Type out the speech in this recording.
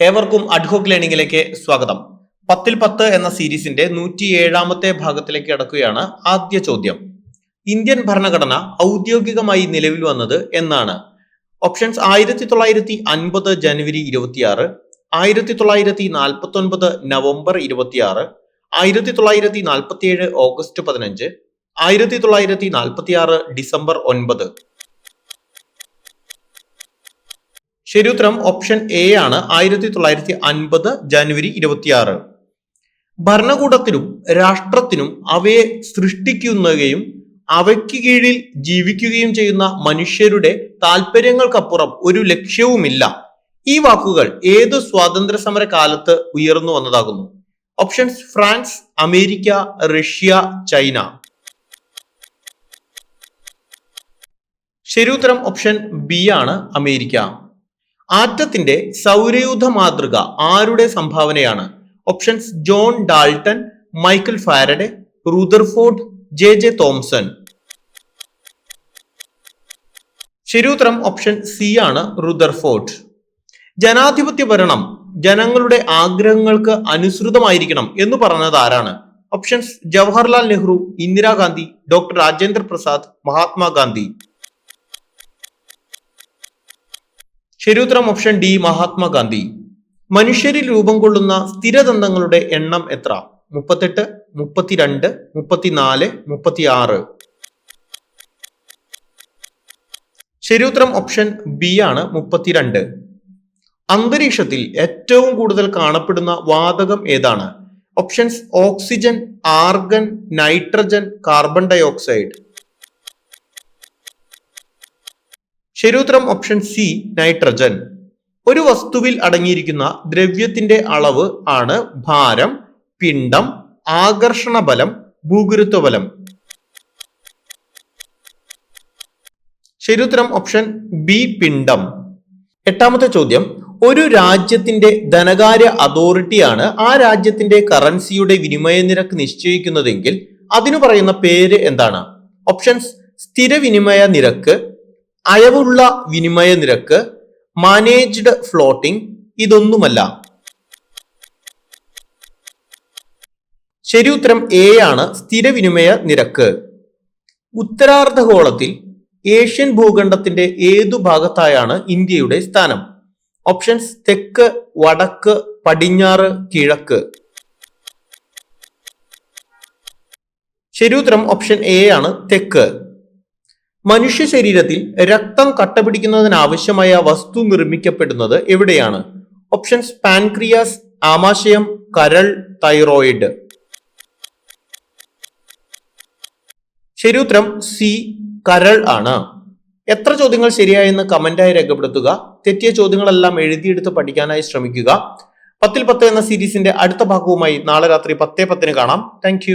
ഏവർക്കും അഡ്ഹോക്ക് ലേണിംഗിലേക്ക് സ്വാഗതം. പത്തിൽ പത്ത് എന്ന സീരീസിന്റെ നൂറ്റി ഏഴാമത്തെ ഭാഗത്തിലേക്ക് കടക്കുകയാണ് ആദ്യ ചോദ്യം. ഇന്ത്യൻ ഭരണഘടന ഔദ്യോഗികമായി നിലവിൽ വന്നത് എന്നാണ്. ഓപ്ഷൻസ് ആയിരത്തി തൊള്ളായിരത്തി അൻപത് ജനുവരി ഇരുപത്തിയാറ് ആയിരത്തി തൊള്ളായിരത്തി നാൽപ്പത്തി ഒൻപത് നവംബർ ഇരുപത്തിയാറ് ആയിരത്തി തൊള്ളായിരത്തി നാൽപ്പത്തിയേഴ് ഓഗസ്റ്റ് പതിനഞ്ച് ആയിരത്തി തൊള്ളായിരത്തി നാൽപ്പത്തി ആറ് ഡിസംബർ ഒൻപത്. ശരിയുത്തരം ഓപ്ഷൻ എ ആണ് ആയിരത്തി തൊള്ളായിരത്തി അൻപത് ജനുവരി ഇരുപത്തിയാറ്. ഭരണകൂടത്തിനും രാഷ്ട്രത്തിനും അവയെ സൃഷ്ടിക്കുന്നവയും അവയ്ക്ക് കീഴിൽ ജീവിക്കുകയും ചെയ്യുന്ന മനുഷ്യരുടെ താല്പര്യങ്ങൾക്കപ്പുറം ഒരു ലക്ഷ്യവുമില്ല. ഈ വാക്കുകൾ ഏത് സ്വാതന്ത്ര്യ സമര കാലത്ത് ഉയർന്നു വന്നതാകുന്നു? Options France America Russia China. ശരിയുത്തരം ഓപ്ഷൻ ബി ആണ് അമേരിക്ക. ആറ്റത്തിന്റെ സൗരയൂഥ മാതൃക ആരുടെ സംഭാവനയാണ്? Options John Dalton Michael Faraday Rutherford J J Thomson. ശരിയുത്തരം ഓപ്ഷൻ സി ആണ് റുദർഫോർഡ്. ജനാധിപത്യ ഭരണം ജനങ്ങളുടെ ആഗ്രഹങ്ങൾക്ക് അനുസൃതമായിരിക്കണം എന്ന് പറഞ്ഞത് ആരാണ്? Options Jawaharlal Nehru Indira Gandhi doctor Rajendra Prasad Mahatma Gandhi. ശരിയുത്തരം ഓപ്ഷൻ ഡി മഹാത്മാഗാന്ധി. മനുഷ്യരിൽ രൂപം കൊള്ളുന്ന സ്ഥിരതന്ത്രങ്ങളുടെ എണ്ണം എത്ര? മുപ്പത്തെട്ട് മുപ്പത്തിരണ്ട് മുപ്പത്തിനാല് മുപ്പത്തിയാറ്. ശരിയുത്തരം ഓപ്ഷൻ ബി ആണ് മുപ്പത്തിരണ്ട്. അന്തരീക്ഷത്തിൽ ഏറ്റവും കൂടുതൽ കാണപ്പെടുന്ന വാതകം ഏതാണ്? Options oxygen argon nitrogen carbon dioxide ശരിയുത്തരം ഓപ്ഷൻ സി നൈട്രജൻ. ഒരു വസ്തുവിൽ അടങ്ങിയിരിക്കുന്ന ദ്രവ്യത്തിന്റെ അളവ് ആണ് ഭാരം പിണ്ഡം ആകർഷണ ബലം ഭൂഗുരുത്വ ബലം ശരിയുത്തരം ഓപ്ഷൻ ബി പിണ്ഡം. എട്ടാമത്തെ ചോദ്യം ഒരു രാജ്യത്തിന്റെ ധനകാര്യ അതോറിറ്റിയാണ് ആ രാജ്യത്തിന്റെ കറൻസിയുടെ വിനിമയ നിരക്ക് നിശ്ചയിക്കുന്നതെങ്കിൽ അതിനു പറയുന്ന പേര് എന്താണ്? ഓപ്ഷൻസ് സ്ഥിര വിനിമയ നിരക്ക് അയവുള്ള വിനിമയ നിരക്ക് മാനേജ്ഡ് ഫ്ലോട്ടിംഗ് ഇതൊന്നുമല്ല. ശരി ഉത്തരം എ ആണ് സ്ഥിര വിനിമയ നിരക്ക്. ഉത്തരാർദ്ധഗോളത്തിൽ ഏഷ്യൻ ഭൂഖണ്ഡത്തിന്റെ ഏതു ഭാഗത്തായാണ് ഇന്ത്യയുടെ സ്ഥാനം? ഓപ്ഷൻസ് തെക്ക് വടക്ക് പടിഞ്ഞാറ് കിഴക്ക്. ശരി ഉത്തരം ഓപ്ഷൻ എ ആണ് തെക്ക്. മനുഷ്യ ശരീരത്തിൽ രക്തം കട്ടപിടിക്കുന്നതിനാവശ്യമായ വസ്തു നിർമ്മിക്കപ്പെടുന്നത് എവിടെയാണ്? ഓപ്ഷൻസ് പാൻക്രിയാസ് ആമാശയം കരൾ തൈറോയിഡ് ശരിയുത്തരം സി കരൾ ആണ്. എത്ര ചോദ്യങ്ങൾ ശരിയായെന്ന് കമന്റായി രേഖപ്പെടുത്തുക. തെറ്റിയ ചോദ്യങ്ങളെല്ലാം എഴുതിയെടുത്ത് പഠിക്കാനായി ശ്രമിക്കുക. പത്തിൽ പത്ത് എന്ന സീരീസിന്റെ അടുത്ത ഭാഗവുമായി നാളെ രാത്രി പത്തേ പത്തിന് കാണാം. താങ്ക്